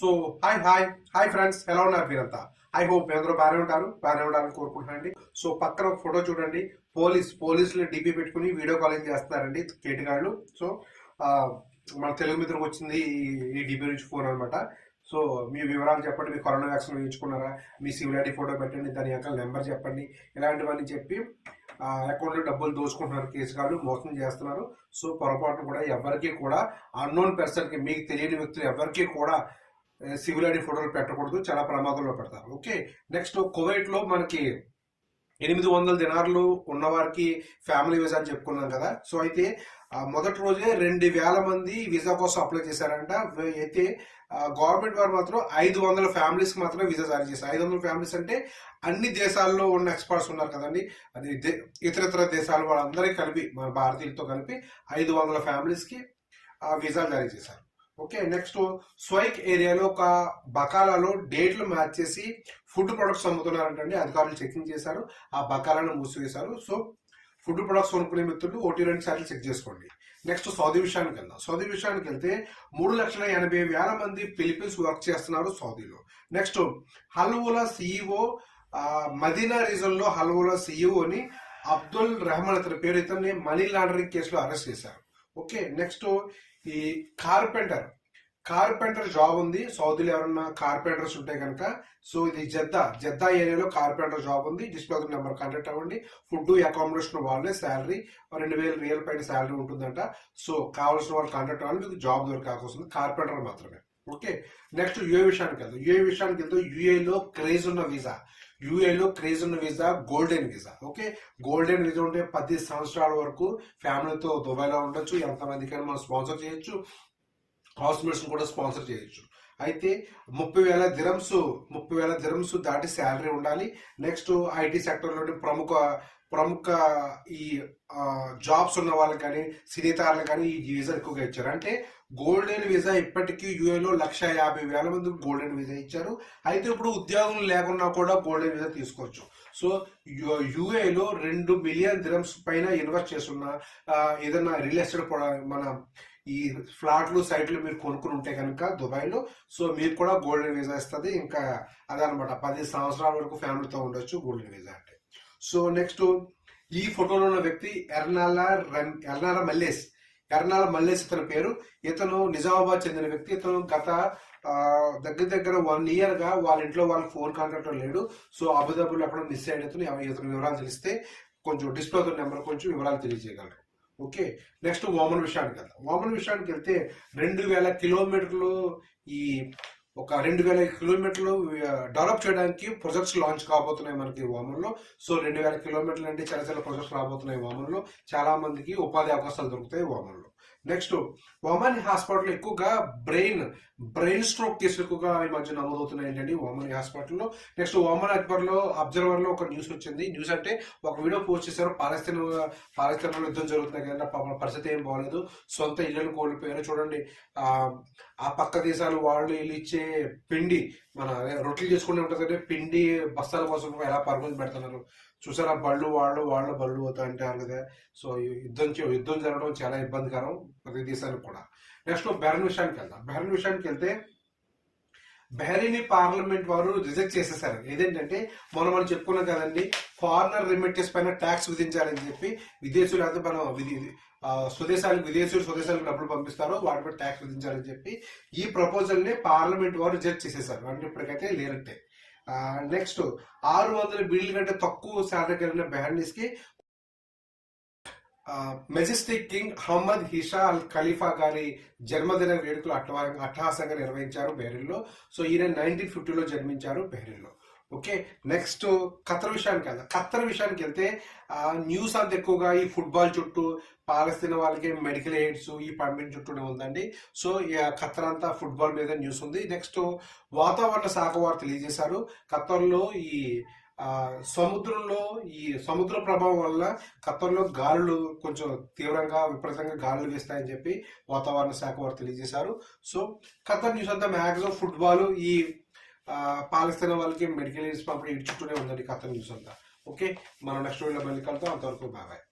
So hi hi hi friends ఎలా ఉన్నారు మీరంతా? ఐ హోప్ అందరూ బాగానే ఉంటారు. బాగానే ఉండాలని కోరుకుంటున్నానండి. సో పక్కన ఒక ఫోటో చూడండి. పోలీస్ పోలీసులు డిపి పెట్టుకుని వీడియో కాలింగ్ చేస్తున్నారండి కేటగాళ్ళు సో మన తెలుగు మిత్రులకు వచ్చింది ఈ- ఈ డిపి నుంచి ఫోన్ అనమాట సో మీ వివరాలు చెప్పండి. మీ కరోనా వ్యాక్సిన్ వేయించుకున్నారా? మీ సివిల్ ఐడి ఫోటో పెట్టండి. దాని యొక్క నెంబర్ చెప్పండి. ఇలాంటివన్నీ చెప్పి అకౌంట్లో డబ్బులు దోచుకుంటున్నారు కేసుగాళ్ళు మోసం చేస్తున్నారు. సో పొరపాటు కూడా ఎవరికి కూడా అన్నోన్ పర్సన్కి మీకు తెలియని వ్యక్తులు ఎవరికి కూడా సివిల్ ఫోటోలు పెట్టకూడదు చాలా ప్రమాదంలో పెడతారు. ఓకే నెక్స్ట్ కువైట్లో మనకి ఎనిమిది వందల దినార్లు ఉన్న వారికి ఫ్యామిలీ వీసా అని చెప్పుకున్నాం కదా. సో అయితే మొదటి రోజే రెండు వేల మంది వీసా కోసం అప్లై చేశారంట. అయితే గవర్నమెంట్ వారు మాత్రం ఐదు వందల ఫ్యామిలీస్ మాత్రమే వీసా జారీ చేశారు. ఐదు వందల ఫ్యామిలీస్ అంటే అన్ని దేశాల్లో ఉన్న ఎక్స్పర్ట్స్ ఉన్నారు కదండి. అది దే- ఇతర దేశాల వాళ్ళందరికీ కలిపి మన భారతీయులతో కలిపి ఐదు వందల ఫ్యామిలీస్కి వీసాలు జారీ చేశారు. ఓకే నెక్స్ట్ స్వైక్ ఏరియాలో ఒక బకాలాలో డేట్లు మ్యాచ్ చేసి ఫుడ్ ప్రొడక్ట్స్ అమ్ముతున్నారంటండి. అధికారులు చెకింగ్ చేశారు. ఆ బకాలను మూసివేశారు. సో ఫుడ్ ప్రొడక్ట్స్ కొనుక్కునే మిత్రులు ఒకటి రెండు సార్లు చెక్ చేసుకోండి. నెక్స్ట్ సౌదీ విషయానికి వెళ్దాం. సౌదీ విషయానికి వెళ్తే మూడు లక్షల ఎనభై వేల మంది ఫిలిపీన్స్ వర్క్ చేస్తున్నారు సౌదీలో. నెక్స్ట్ హల్వులా సిఇఓ మదీనా రీజన్లో హల్వులా సిఇఓని అబ్దుల్ రెహమాన్ అతని పేరు ఇతన్ని మనీ లాండరింగ్ కేసులో అరెస్ట్ చేశారు. ఓకే నెక్స్ట్ ఈ కార్పెంటర్ కార్పెంటర్ జాబ్ ఉంది. సౌదీలో ఎవరన్నా కార్పెంటర్స్ ఉంటే కనుక సో ఇది జద్దా. జద్దా ఏరియాలో కార్పెంటర్ జాబ్ ఉంది. డిస్ప్లే నెంబర్ కాంటాక్ట్ అవ్వండి. ఫుడ్ అకామిడేషన్ వాళ్ళే శాలరీ రెండు వేల రియల్ పైన శాలరీ ఉంటుందంట. సో కావాల్సిన వాళ్ళు కాంటాక్ట్ అవ్వాలి మీకు జాబ్ దొరకాల్సి కార్పెంటర్ మాత్రమే. ఓకే నెక్స్ట్ యుఏ విషయానికి వెళ్దాం. యుఏ విషయానికి వెళ్తే యుఏలో క్రేజ్ ఉన్న వీసా యుఏలో క్రేజ్ ఉన్న visa golden visa. Okay? Golden visa ఉంటే పది సంవత్సరాల వరకు ఫ్యామిలీతో దుబాయ్లో ఉండొచ్చు ఎంతమందికైనా మనం స్పాన్సర్ చేయొచ్చు హాస్పిటల్స్ కూడా స్పాన్సర్ చేయొచ్చు. అయితే ముప్పై వేల దిరమ్స్ ముప్పై వేల దిరమ్స్ దాటి శాలరీ ఉండాలి. నెక్స్ట్ ఐటీ సెక్టర్లోని ప్రముఖ ప్రముఖ ఈ జాబ్స్ ఉన్న వాళ్ళకి కానీ సినీతారులు కానీ ఈ వీసా ఎక్కువగా ఇచ్చారు. అంటే గోల్డెన్ వీసా ఇప్పటికీ యుఏలో లక్ష యాభై వేల మంది గోల్డెన్ వీసా ఇచ్చారు. అయితే ఇప్పుడు ఉద్యోగం లేకున్నా కూడా గోల్డెన్ వీసా తీసుకోవచ్చు. సో యుఏలో రెండు మిలియన్ దిరమ్స్ పైన ఇన్వెస్ట్ చేస్తున్న ఏదైనా రియల్ ఎస్టేట్ కూడా మన ఈ ఫ్లాట్లు సైట్లు మీరు కొనుక్కుని ఉంటే కనుక దుబాయ్లో సో మీకు కూడా గోల్డెన్ వీసా ఇస్తుంది. ఇంకా అదనమాట పది సంవత్సరాల వరకు ఫ్యామిలీతో ఉండొచ్చు గోల్డెన్ వీసా అంటే. సో నెక్స్ట్ ఈ ఫోటోలో ఉన్న వ్యక్తి ఎర్నాల ఎర్నాల మల్లేష్ ఎర్నాల మల్లేష్ ఇతని పేరు. ఇతను నిజామాబాద్ చెందిన వ్యక్తి. ఇతను గత దగ్గర దగ్గర వన్ ఇయర్గా వాళ్ళ ఇంట్లో వాళ్ళ ఫోన్ కాంటాక్ట్ లేడు. సో అబుదాబులు అక్కడ మిస్ అయిన ఇతను ఎవ- వివరాలు తెలిస్తే కొంచెం డిస్ప్లే నెంబర్ కొంచెం వివరాలు తెలియజేయగలరు. ఓకే? నెక్స్ట్ ఓమన్ విషయానికి వెళ్దాం. ఓమన్ విషయానికి వెళ్తే రెండు వేల కిలోమీటర్లు ఈ ఒక రెండు వేల కిలోమీటర్లు డెవలప్ చేయడానికి ప్రాజెక్ట్స్ లాంచ్ కాబోతున్నాయి మనకి ఓమన్ సో రెండు వేల కిలోమీటర్లు అంటే చాలా చాలా ప్రాజెక్ట్స్ రాబోతున్నాయి ఓమన్ చాలా మందికి ఉపాధి అవకాశాలు దొరుకుతాయి ఓమన్ నెక్స్ట్ ఓమన్ హాస్పిటల్ ఎక్కువగా బ్రెయిన్ బ్రెయిన్ స్ట్రోక్ కేసులు ఎక్కువగా ఈ మధ్య నమోదవుతున్నాయి ఏంటండి ఓమన్ హాస్పిటల్లో నెక్స్ట్ ఓమన్ అక్బర్లో అబ్జర్వర్లో ఒక న్యూస్ వచ్చింది. న్యూస్ అంటే ఒక వీడియో పోస్ట్ చేశారు. పాలస్తీన్ పాలస్తీన్లో యుద్ధం జరుగుతున్నాయి కదా పరిస్థితి ఏం బాగలేదు సొంత ఇళ్ళను కోల్పోయారు. చూడండి ఆ ఆ పక్క దేశాలు వాళ్ళు వీళ్ళు ఇచ్చే పిండి మన రొట్టెలు చేసుకునే ఉంటుంది పిండి బస్తాల కోసం ఎలా పరుగుని పెడుతున్నారు? చూసారా బళ్ళు వాళ్ళు వాళ్ళ బళ్ళు పోతా అంటారు కదా. సో ఈ యుద్ధం చే- యుద్ధం జరగడం చాలా ఇబ్బందికరం ప్రతి దేశానికి కూడా. నెక్స్ట్ బెరన్ విషయానికి వెళ్దాం. బెరన్ విషయానికి వెళ్తే బెహరీని పార్లమెంట్ వారు రిజెక్ట్ చేసేసారు. ఏదేంటంటే మనం మనం చెప్పుకున్నాం కదండి ఫారినర్ రిమిటెన్స్ పైన ట్యాక్స్ విధించాలని చెప్పి విదేశీయులు అయితే మనం విధి స్వదేశాలకు విదేశీయులు స్వదేశాలకు డబ్బులు పంపిస్తారో వాటిపై ట్యాక్స్ విధించాలని చెప్పి ఈ ప్రపోజల్ని పార్లమెంట్ వారు రిజెక్ట్ చేసేసారు. అంటే ఇప్పటికైతే లేనట్టే. నెక్స్ట్ ఆరు వందల బిల్లు కంటే తక్కువ శాతం కలిగిన బెహర్నీస్కి majestic king Hamad Isa Al Khalifa గారి జన్మదిన వేడుకలు అట్లా అట్టహాసంగా నిర్వహించారు బెహ్రీన్లో సో ఈయన నైన్టీన్ ఫిఫ్టీలో జన్మించారు బెహ్రీన్లో ఓకే నెక్స్ట్ ఖత్తర్ విషయానికి వెళ్దాం. ఖత్తర్ విషయానికి వెళ్తే న్యూస్ అంత ఎక్కువగా ఈ ఫుట్బాల్ చుట్టూ పాలస్తీన్ వాళ్ళకి మెడికల్ ఎయిడ్స్ ఈ పంపిణీ చుట్టూనే ఉందండి. సో ఈ ఖత్తర్ అంతా ఫుట్బాల్ మీద న్యూస్ ఉంది. నెక్స్ట్ వాతావరణ శాఖ వారు తెలియజేశారు. ఖత్తర్లో ఈ సముద్రంలో ఈ సముద్ర ప్రభావం వల్ల ఖత్తర్లో గాలులు కొంచెం తీవ్రంగా విపరీతంగా గాలులు వేస్తాయని చెప్పి వాతావరణ శాఖ వారు తెలియజేశారు. సో ఖత్తర్ న్యూస్ అంతా మ్యాక్సిమం ఫుట్బాల్ ఈ ఆ, పాలస్తీన్ వాళ్ళకి మెడికల్ ఎయిడ్స్ పంపిణీ ఇటు చుట్టూనే ఉందండి ఖత్తర్ న్యూస్ అంతా ఓకే మనం నెక్స్ట్ వీడియో మళ్ళీ కలుద్దాం. అంతవరకు బాబాయ్